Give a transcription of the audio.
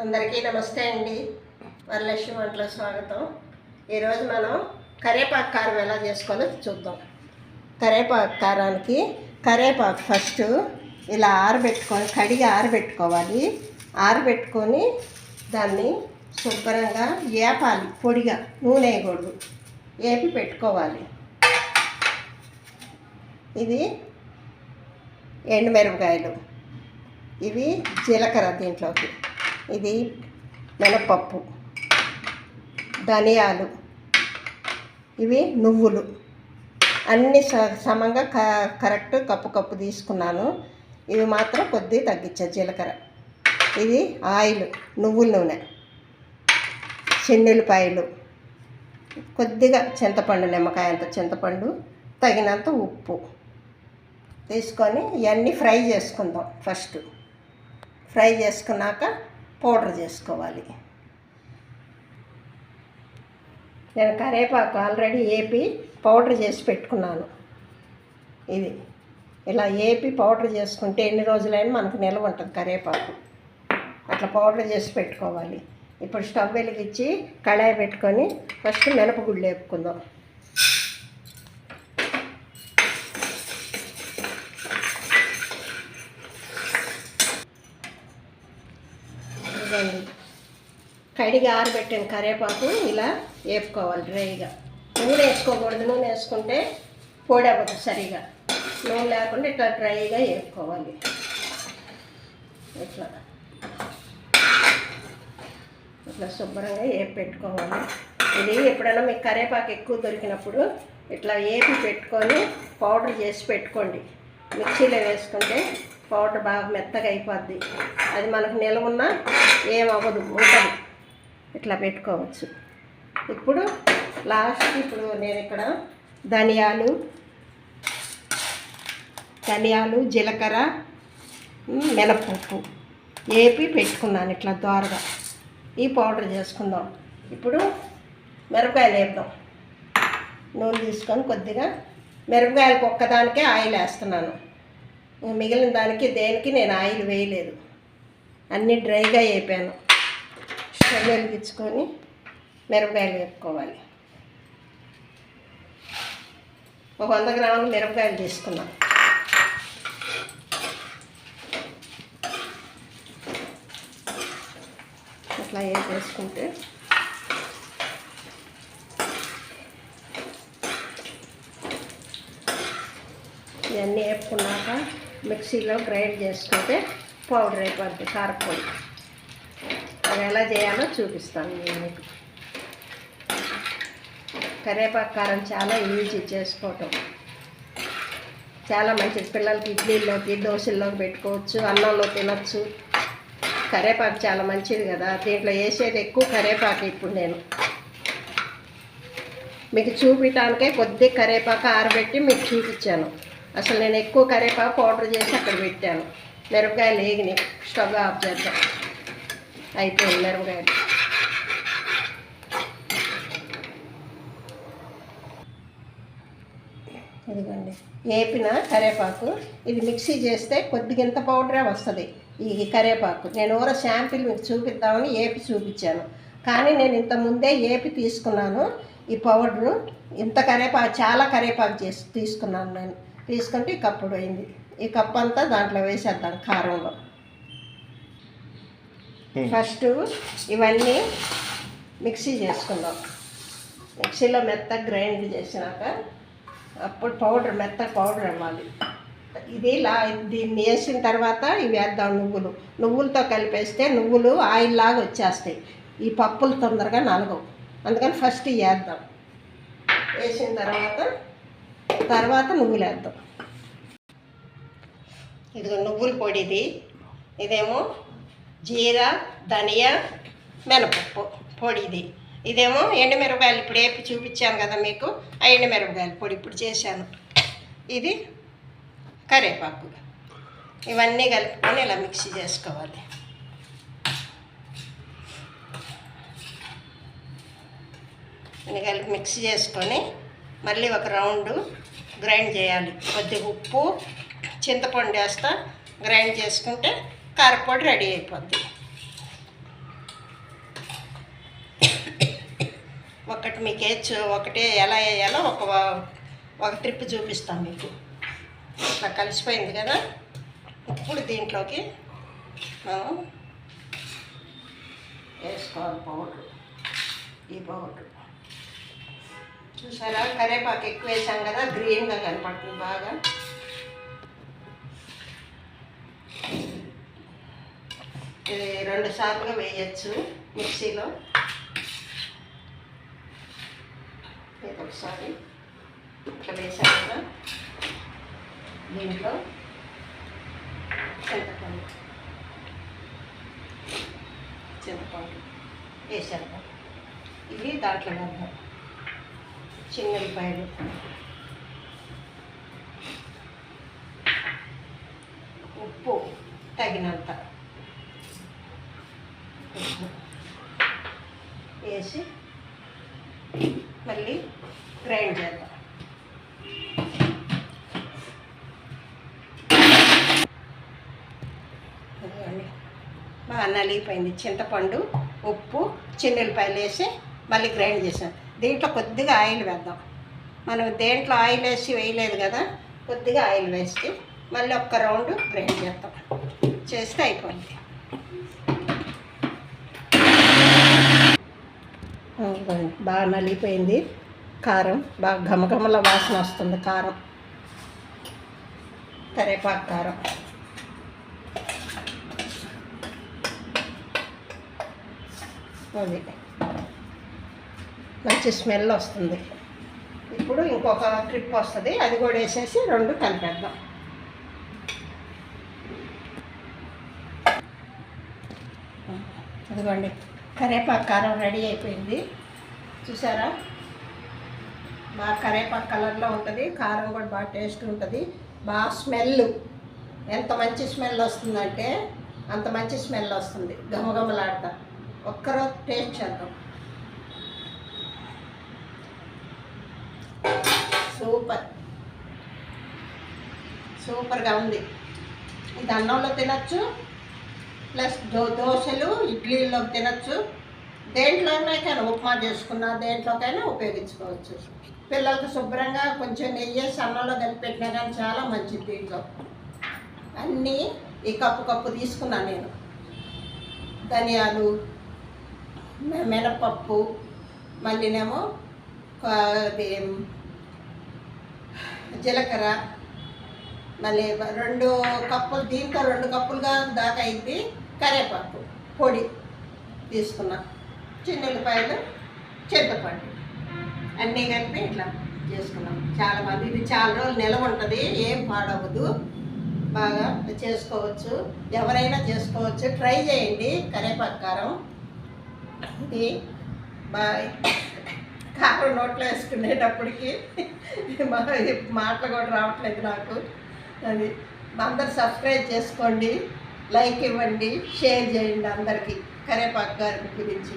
అందరికీ నమస్తే అండి. వరలక్ష్మి వంటల స్వాగతం. ఈరోజు మనం కరేపాకు కారం ఎలా చేసుకోవాలో చూద్దాం. కరేపాకు కారానికి కరేపాకు ఫస్ట్ ఇలా ఆరబెట్టుకొని కడిగి ఆరబెట్టుకోవాలి. ఆరబెట్టుకొని దాన్ని శుభ్రంగా ఏపాలి పొడిగా నూనె వేయకూడదు. ఏపి పెట్టుకోవాలి. ఇది ఎండుమిరపకాయలు. ఇవి జీలకర్ర దీంట్లోకి. ఇది మినపప్పు ధనియాలు ఇవి నువ్వులు. అన్నీ స- సమంగా క కరెక్ట్ కప్పు కప్పు తీసుకున్నాను. ఇవి మాత్రం కొద్దిగా తగ్గించా జీలకర్ర. ఇది ఆయిల్ నువ్వుల నూనె చెన్నెల్లిపాయలు కొద్దిగా చింతపండు నిమ్మకాయ అంత చింతపండు తగినంత ఉప్పు తీసుకొని ఇవన్నీ ఫ్రై చేసుకుందాం ఫస్ట్. ఫ్రై చేసుకున్నాక పౌడర్ చేసుకోవాలి. నేను కరేపాకు ఆల్రెడీ ఏపి పౌడర్ చేసి పెట్టుకున్నాను. ఇది ఇలా ఏపి పౌడర్ చేసుకుంటే ఎన్ని రోజులైనా మనకు నిల్వ ఉంటుంది కరేపాకు. అట్లా పౌడర్ చేసి పెట్టుకోవాలి. ఇప్పుడు స్టవ్ వెలిగించి కళాయి పెట్టుకొని ఫస్ట్ మినపగుళ్ళు వేపుకుందాం. ఇదిగోండి కడిగి ఆరబెట్టిన కరివేపాకు ఇలా వేపుకోవాలి డ్రైగా. నూనె వేసుకోకూడదు. నూనె వేసుకుంటే పొడి అవ్వదు సరిగా. నూనె లేకుండా ఇట్లా డ్రైగా వేపుకోవాలి. ఇట్లా. ఇట్లా శుభ్రంగా వేపి పెట్టుకోవాలి. ఇది ఎప్పుడైనా మీకు కరివేపాకు ఎక్కువ దొరికినప్పుడు ఇట్లా వేపి పెట్టుకొని పౌడర్ చేసి పెట్టుకోండి. మిక్సీలో వేసుకుంటే పౌడర్ బాగా మెత్తగా అయిపోద్ది. అది మనకు నిలవున్నా ఏమవ్వదు ఉంటుంది ఇట్లా పెట్టుకోవచ్చు. ఇప్పుడు లాస్ట్ ఇప్పుడు నేను ఇక్కడ ధనియాలు ధనియాలు జీలకర్ర మినపప్పు వేపి పెట్టుకున్నాను ఇట్లా దోరగా ఈ పౌడర్ చేసుకుందాం. ఇప్పుడు మిరపకాయలు వేద్దాం. నూనె తీసుకొని కొద్దిగా మిరపకాయలకు ఒక్కదానికే ఆయిల్ వేస్తున్నాను. మిగిలిన దానికి దేనికి నేను ఆయిల్ వేయలేదు. అన్నీ డ్రైగా వేపాను స్టవ్ వెలిగించుకొని మిరపకాయలు వేపుకోవాలి. ఒక వంద గ్రాముల మిరపకాయలు తీసుకున్నాం. అట్లా వేసేసుకుంటే ఇవన్నీ వేపుకున్నాక మిక్సీలో గ్రైండ్ చేసుకుంటే పౌడర్ అయిపోద్ది కారపొడి. అది ఎలా చేయాలో చూపిస్తాను నేను మీకు. కరివేపాకు కారం చాలా ఈజీ చేసుకోవటం. చాలా మంచిది. పిల్లలకి ఇడ్లీలోకి దోశల్లోకి పెట్టుకోవచ్చు అన్నంలో తినచ్చు. కరేపాకు చాలా మంచిది కదా. దీంట్లో వేసేది ఎక్కువ కరేపాకు ఇప్పుడు నేను. మీకు చూపించడానికే కొద్దిగా కరేపాకు ఆరబెట్టి మీకు చూపించాను. అసలు నేను ఎక్కువ కరివేపాకు పౌడర్ చేసి అక్కడ పెట్టాను. మిరపకాయలు వేగినాయి స్టవ్ ఆఫ్ చేద్దాం. అయిపోయింది మిరపకాయలు ఇదిగోండి. వేపిన కరివేపాకు. ఇది మిక్సీ చేస్తే కొద్దిగింత పౌడరే వస్తుంది. ఈ కరివేపాకు. నేను ఊర శాంపిల్ మీకు చూపిద్దామని ఏపి చూపించాను. కానీ నేను ఇంత ముందే ఏపి తీసుకున్నాను. ఈ పౌడరు ఇంత కరేపాకు చాలా కరేపాకు చేసి తీసుకున్నాను నేను. తీసుకుంటే ఈ కప్పుడు అయింది ఈ కప్ అంతా దాంట్లో వేసేద్దాం కారంలో. ఫస్ట్ ఇవన్నీ మిక్సీ చేసుకుందాం. మిక్సీలో మెత్తగా గ్రైండ్ చేసినాక అప్పుడు పౌడర్ మెత్త పౌడర్ అవ్వాలి. ఇది లా దీన్ని వేసిన తర్వాత ఇవి వేద్దాం నువ్వులు. నువ్వులతో కలిపేస్తే నువ్వులు ఆయిల్ లాగా వచ్చేస్తాయి. ఈ పప్పులు తొందరగా నలగవు. అందుకని ఫస్ట్ వేద్దాం. వేసిన తర్వాత తర్వాత నువ్వులు వేద్దాం ఇదిగో నువ్వుల పొడి ఇది. ఇదేమో జీరా ధనియా మినపప్పు పొడి ఇది. ఇదేమో ఎండుమిరపకాయలు ఇప్పుడు వేపి చూపించాను కదా మీకు. ఆ ఎండుమిరపకాయలు పొడి ఇప్పుడు చేశాను. ఇది కరివేపాకు. ఇవన్నీ కలుపుకొని ఇలా మిక్సీ చేసుకోవాలి. కలిపి మిక్సీ చేసుకొని మళ్ళీ ఒక రౌండ్ గ్రైండ్ చేయాలి. కొద్దిగా ఉప్పు చింతపండు వేస్తా గ్రైండ్ చేసుకుంటే కారపొడి రెడీ అయిపోద్ది. ఒకటి మీకు ఏచ్చు ఒకటే ఎలా వేయాలో ఒక ఒక ట్రిప్ చూపిస్తాం మీకు. ఇట్లా కలిసిపోయింది కదా? ఇప్పుడు దీంట్లోకి మనం వేసుకోవాలి పౌడర్. ఈ పౌడర్. చూసారా? కరేపాకు ఎక్కువ వేసాం కదా గ్రీన్గా కనపడుతుంది బాగా. ఇది రెండు సార్లుగా వేయచ్చు మిక్సీలో. ఇది ఒకసారి ఇట్లా వేసాం కదా. దీంట్లో చింతపండు. చింతపండు. వేసాను ఇవి దాంట్లో వేద్దాం. చిన్న ఉల్లిపాయలు ఉప్పు తగినంత. వేసి మళ్ళీ గ్రైండ్ చేద్దాం. బాగా నలిగిపోయింది చింతపండు ఉప్పు చిన్నులపాయలు వేసి మళ్ళీ గ్రైండ్ చేసాను దీంట్లో కొద్దిగా ఆయిల్ వేద్దాం. మనం దేంట్లో ఆయిల్ వేసి వేయలేదు కదా కొద్దిగా ఆయిల్ వేసి మళ్ళీ ఒక్క రౌండ్ గ్రైండ్ చేస్తాం చేస్తే అయిపోయింది. బాగా నలిగిపోయింది. కారం బాగా ఘమఘమల వాసన వస్తుంది కారం. కరేపాకు కారం. అది. మంచి స్మెల్ వస్తుంది. ఇప్పుడు ఇంకొక ట్రిప్ వస్తుంది అది కూడా వేసేసి రెండు కలిపేద్దాం. అదిగోండి కరేపాకు కారం రెడీ అయిపోయింది. చూసారా? బాగా కరేపాకు కలర్లో ఉంటుంది కారం కూడా బాగా టేస్ట్ ఉంటుంది. బాగా స్మెల్ ఎంత మంచి స్మెల్ వస్తుందంటే అంత మంచి స్మెల్ వస్తుంది. గమగమలాడతా ఒక్కరోజు టేస్ట్ చేద్దాం. సూపర్. సూపర్గా ఉంది. ఇది అన్నంలో తినచ్చు. ప్లస్ దో దోశలు ఇడ్లీలో తినచ్చు. దేంట్లోనైనా ఉప్మా చేసుకున్నా దేంట్లోకైనా ఉపయోగించుకోవచ్చు. పిల్లలకు శుభ్రంగా కొంచెం నెయ్యి సన్నంలో అన్నంలో కానీ చాలా మంచిది దీంట్లో. అన్నీ ఈ కప్పు కప్పు తీసుకున్నాను నేను. ధనియాలు మినపప్పు మళ్ళీనేమో అది జీలకర్ర మళ్ళీ రెండు కప్పులు దీంతో రెండు కప్పులుగా దాకా అయింది కరివేపాకు పొడి తీసుకున్నా. చిన్న ఉల్లిపాయలు చింతపండు అన్నీ కలిపి ఇట్లా చేసుకున్నాం. చాలా మంది ఇది చాలా రోజులు నిలవ ఉంటుంది ఏం పాడవదు బాగా చేసుకోవచ్చు. ఎవరైనా చేసుకోవచ్చు. ట్రై చేయండి. కరివేపాకు కారం. ఇది బాయ్. కారం నోట్లో వేసుకునేటప్పటికి మాటలు కూడా రావట్లేదు నాకు. అది అందరు సబ్స్క్రైబ్ చేసుకోండి లైక్ ఇవ్వండి షేర్ చేయండి అందరికీ. కరేపాకు గారి గురించి.